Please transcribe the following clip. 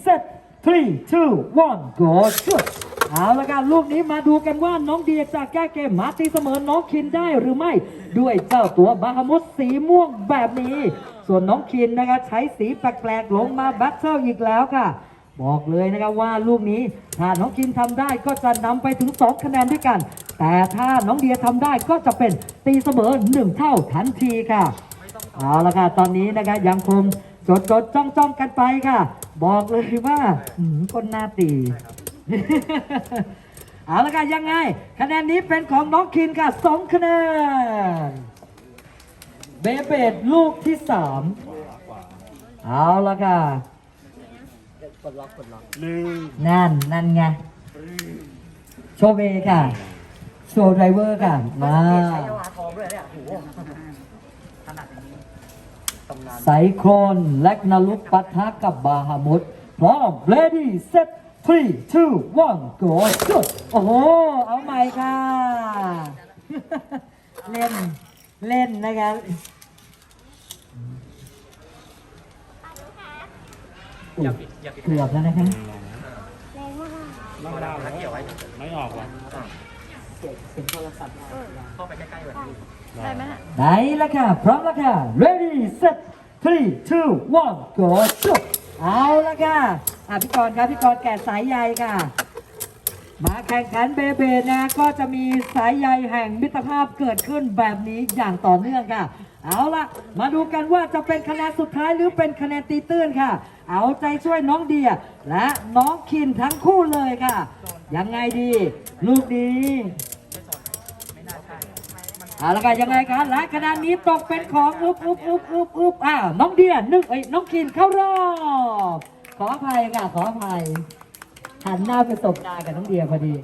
เซต three two one go shoot เอาละกันลูกนี้มาดูกันว่าน้องเดียจะแก้เกมมาตีเสมอน้องคินได้หรือไม่ ด้วยเจ้าตัวบาฮามุสสีม่วงแบบนี้ ส่วนน้องคินนะครับใช้สีแปลกๆลงมาแบทเทิลอีกแล้วค่ะ บอกเลยนะครับว่าลูกนี้ถ้าน้องคินทำได้ก็จะนำไปถึง 2 คะแนนด้วยกัน แต่ถ้าน้องเดียทำได้ก็จะเป็นตีเสมอ 1 เท่าทันทีค่ะเอาละค่ะตอนนี้นะครับยังคง จดจดจ้องจ้องกันไปค่ะ บอกเลยว่าคนหน้าตีเอาละค่ะยังไง คะแนนนี้เป็นของน้องคินค่ะสองคะแนนเบเบดลูกที่สามเอาละค่ะนั่นนั่นไงโชเวค่ะ โชว์ไดรเวอร์ค่ะมา ไซโครนและนลุกปะทะกับบาฮามุดพร้อม ready set three two one go shoot โอ้โห เอาใหม่ค่ะ เล่น เล่นนะครับอุ๊ยเกือบแล้วนะคะไม่ได้แล้วไม่ออกหรอกได้ไหมน่ะไหนละค่ะ พร้อมแล้วค่ะ ready set three two one go shoot เอาละค่ะอะพี่กรณ์ครับพี่กรณ์แกะสายใยค่ะ มาแข่งขันเบเบนะก็จะมีสายใยแห่งมิตรภาพเกิดขึ้นแบบนี้อย่างต่อเนื่องค่ะ เอาละมาดูกันว่าจะเป็นคะแนนสุดท้ายหรือเป็นคะแนนตีตื้นค่ะ เอาใจช่วยน้องเดีย และน้องคินทั้งคู่เลยค่ะ ยังไงดี ลูกนี้ เอาละกันยังไงครับและคะแนนนี้ตกเป็นของอุบอุบอุบอุบอุบอ่าน้องเดียหนึ่งเอ้ยน้องกินเข้ารอบขออภัยค่ะขออภัยหันหน้าไปตบตากับน้องเดียพอดี